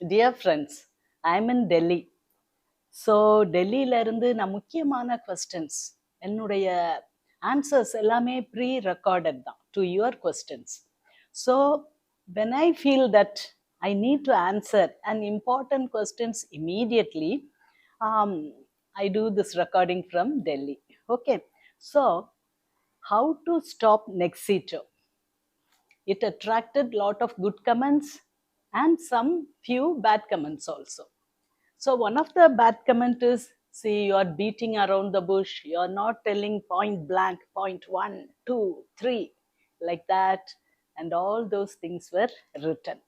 Dear friends I am in Delhi so டெல்லியிலேருந்து நான் முக்கியமான கொஸ்டின்ஸ் என்னுடைய ஆன்சர்ஸ் எல்லாமே ப்ரீ ரெக்கார்டட் தான் to your questions so when I feel that I need to answer and important questions immediately I do this recording from Delhi okay so how to stop Nexito it attracted lot of good comments. And some few bad comments also so one of the bad comment is see you are beating around the bush you are not telling point blank point one two three like that and all those things were written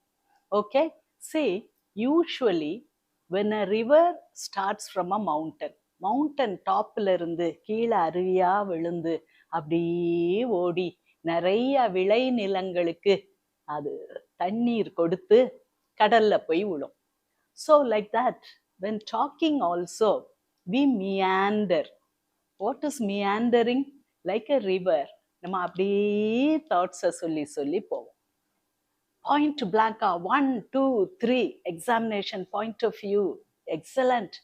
okay see usually when a river starts from a mountain mountain டாப்பில் இருந்து கீழே அருவியா விழுந்து அப்படியே ஓடி நிறைய விளை நிலங்களுக்கு அது தண்ணீர் கொடுத்து கடல்ல போய் விழும் so like that when talking also we meander what is meandering like a river நம்ம அப்படியே தாட்ஸை சொல்லி சொல்லி போவோம். Point பிளாக்கா one two three examination point of view excellent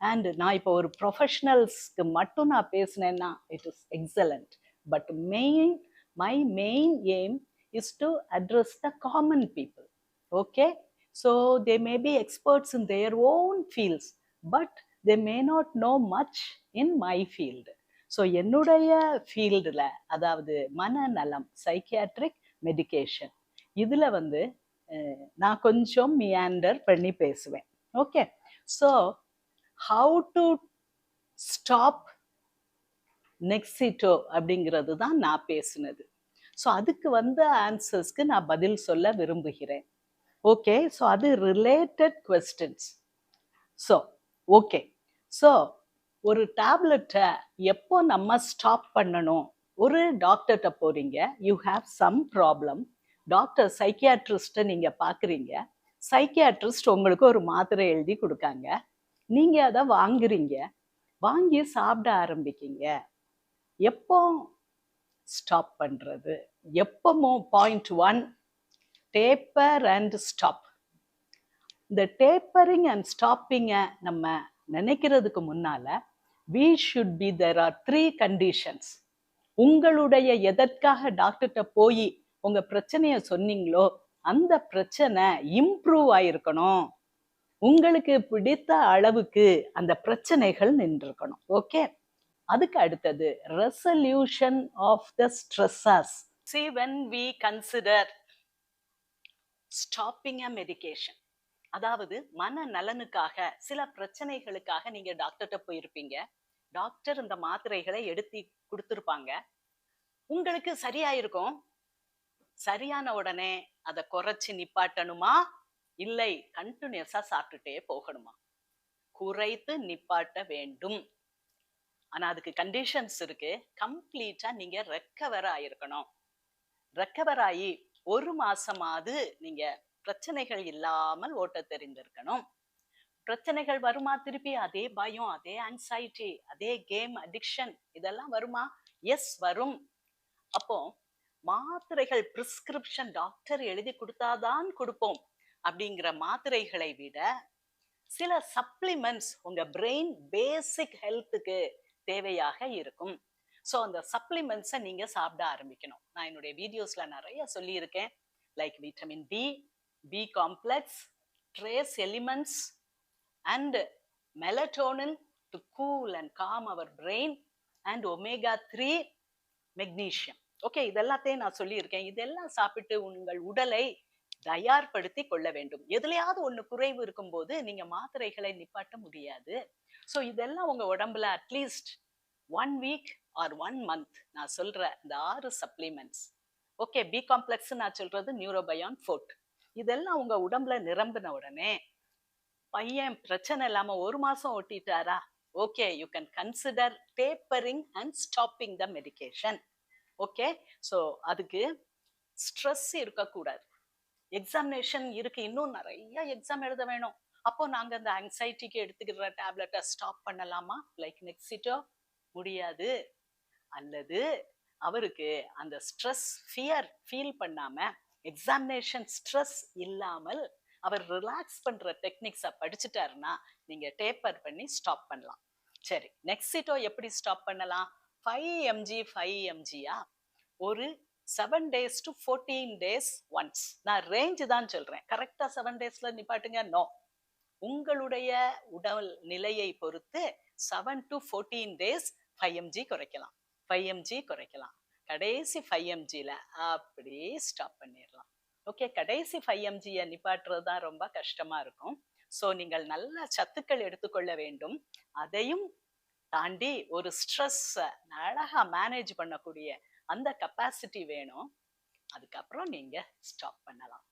and நான் இப்போ ஒரு ப்ரொஃபஷனல்ஸ்க்கு மட்டும் நான் பேசினேன்னா it is excellent but main my main aim is to address the common people okay so they may be experts in their own fields but they may not know much in my field so என்னுடைய ஃபீல்டில் அதாவது மனநலம் psychiatric medication இதில் வந்து நான் கொஞ்சம் meander பண்ணி பேசுவேன் okay so how to stop Nexito அப்படிங்கிறது தான் நான் பேசினது ஸோ அதுக்கு வந்த ஆன்சர்ஸ்க்கு நான் பதில் சொல்ல விரும்புகிறேன். ஓகே ஸோ அது related questions so okay so ஒரு டேப்லெட்டை எப்போ நம்ம ஸ்டாப் பண்ணணும்? ஒரு டாக்டர்கிட்ட போகிறீங்க you have some problem doctor சைக்கியாட்ரிஸ்ட்டை நீங்கள் பார்க்குறீங்க சைக்கியாட்ரிஸ்ட் உங்களுக்கு ஒரு மாத்திரை எழுதி கொடுக்காங்க. நீங்கள் அதை வாங்குறீங்க. வாங்கி சாப்பிட ஆரம்பிக்கீங்க. எப்போ ஸ்டாப் பண்ணுறது எப்பமோ point one taper and stop இந்த டேப்பரிங் அண்ட் ஸ்டாப்பிங்கை நம்ம நினைக்கிறதுக்கு முன்னால் we should be there are three conditions உங்களுடைய எதற்காக டாக்டர்கிட்ட போய் உங்கள் பிரச்சனையை சொன்னீங்களோ அந்த பிரச்சனை இம்ப்ரூவ் ஆயிருக்கணும். உங்களுக்கு பிடித்த அளவுக்கு அந்த பிரச்சனைகள் நின்றுருக்கணும். ஓகே அதுக்கு அடுத்தது resolution of the stresses see when we consider stopping a medication அதாவது மன நலனுக்காக சில பிரச்சனைகளுக்காக நீங்க டாக்டர்கிட்ட போயிருப்பீங்க. டாக்டர் இந்த மாத்திரைகளை எடுத்து கொடுத்துருப்பாங்க. உங்களுக்கு சரியாயிருக்கும். சரியான உடனே அதை குறைச்சி நிப்பாட்டணுமா? இல்லை கண்டினியூஸா சாப்பிட்டுட்டே போகணுமா? குறைத்து நிப்பாட்ட வேண்டும். ஆனா அதுக்கு கண்டிஷன்ஸ் இருக்கு. கம்ப்ளீட்டா நீங்க ரெக்கவர் ஆயிருக்கணும். ரெக்கவர் ஆகி ஒரு மாசமாவது நீங்க பிரச்சனைகள் இல்லாமல் ஓட்ட தெரிந்திருக்கணும். பிரச்சனைகள் வருமா திருப்பி? அதே பயம் அதே ஆன்சைட்டி அதே கேம் அடிக்ஷன் இதெல்லாம் வருமா? எஸ் வரும். அப்போ மாத்திரைகள் பிரிஸ்கிரிப்ஷன் டாக்டர் எழுதி கொடுத்தாதான் கொடுப்போம் அப்படிங்கிற மாத்திரைகளை விட சில சப்ளிமெண்ட்ஸ் உங்க பிரெயின் பேசிக் ஹெல்த்துக்கு தேவையாக இருக்கும். ஸோ அந்த சப்ளிமெண்ட்ஸை நீங்க சாப்பிட ஆரம்பிக்கணும். நான் என்னுடைய வீடியோஸ்ல நிறைய சொல்லியிருக்கேன். Like vitamin B B complex trace elements and melatonin to cool and calm our brain and omega three magnesium okay இதெல்லாத்தையும் நான் சொல்லியிருக்கேன். இதெல்லாம் சாப்பிட்டு உங்கள் உடலை தயார்படுத்தி கொள்ள வேண்டும். எதுலையாவது ஒன்று குறைவு இருக்கும்போது நீங்க மாத்திரைகளை நிப்பாட்ட முடியாது. ஸோ இதெல்லாம் உங்க உடம்புல at least one week or one month நான் சொல்ற இந்த ஆறு சப்ளிமெண்ட்ஸ் ஓகே பி காம்ப்ளெக்ஸ் நான் சொல்றது நியூரோபயான் ஃபோர்ட் இதெல்லாம் உங்க உடம்புல நிரம்பின உடனே பையன் பிரச்சனை இல்லாம ஒரு மாசம் ஓட்டிட்டாரா? Okay you can consider tapering and stopping the medication okay so அதுக்கு ஸ்ட்ரெஸ் இருக்கக்கூடாது. எக்ஸாமினேஷன் இருக்கு. இன்னும் நிறைய எக்ஸாம் எழுத வேணும். அப்போ நாங்க அந்த ஆங்ஸைட்டிக்கு எடுத்துக்கிற டேப்லெட்டை ஸ்டாப் பண்ணலாமா? லைக் நெக்ஸிட்டோ முடியாது. அல்லது அவருக்கு அந்த ஸ்ட்ரெஸ் ஃபியர் ஃபீல் பண்ணாம எக்ஸாமினேஷன் ஸ்ட்ரெஸ் இல்லாமல் அவர் ரிலாக்ஸ் பண்ற டெக்னிக்ஸை படிச்சுட்டாருன்னா நீங்க டேப்பர் பண்ணி ஸ்டாப் பண்ணலாம். சரி நெக்ஸிட்டோ எப்படி ஸ்டாப் பண்ணலாம்? ஃபைவ் எம்ஜி ஃபைவ் எம்ஜியா ஒரு seven days to fourteen days once நான் ரேஞ்சு தான் சொல்றேன். கரெக்டா செவன் டேஸ்ல நிப்பாட்டுங்க? நோ உங்களுடைய உடல் நிலையை பொறுத்து seven to fourteen days five mg குறைக்கலாம். ஃபைவ் எம்ஜி குறைக்கலாம். கடைசி ஃபைவ் எம்ஜியில் அப்படியே ஸ்டாப் பண்ணிடலாம். ஓகே கடைசி ஃபைவ் எம்ஜியை நிப்பாட்டுறது தான் ரொம்ப கஷ்டமா இருக்கும். ஸோ நீங்கள் நல்ல சத்துக்கள் எடுத்துக்கொள்ள வேண்டும். அதையும் தாண்டி ஒரு ஸ்ட்ரெஸ்ஸை அழகா மேனேஜ் பண்ணக்கூடிய அந்த கெப்பாசிட்டி வேணும். அதுக்கப்புறம் நீங்க ஸ்டாப் பண்ணலாம்.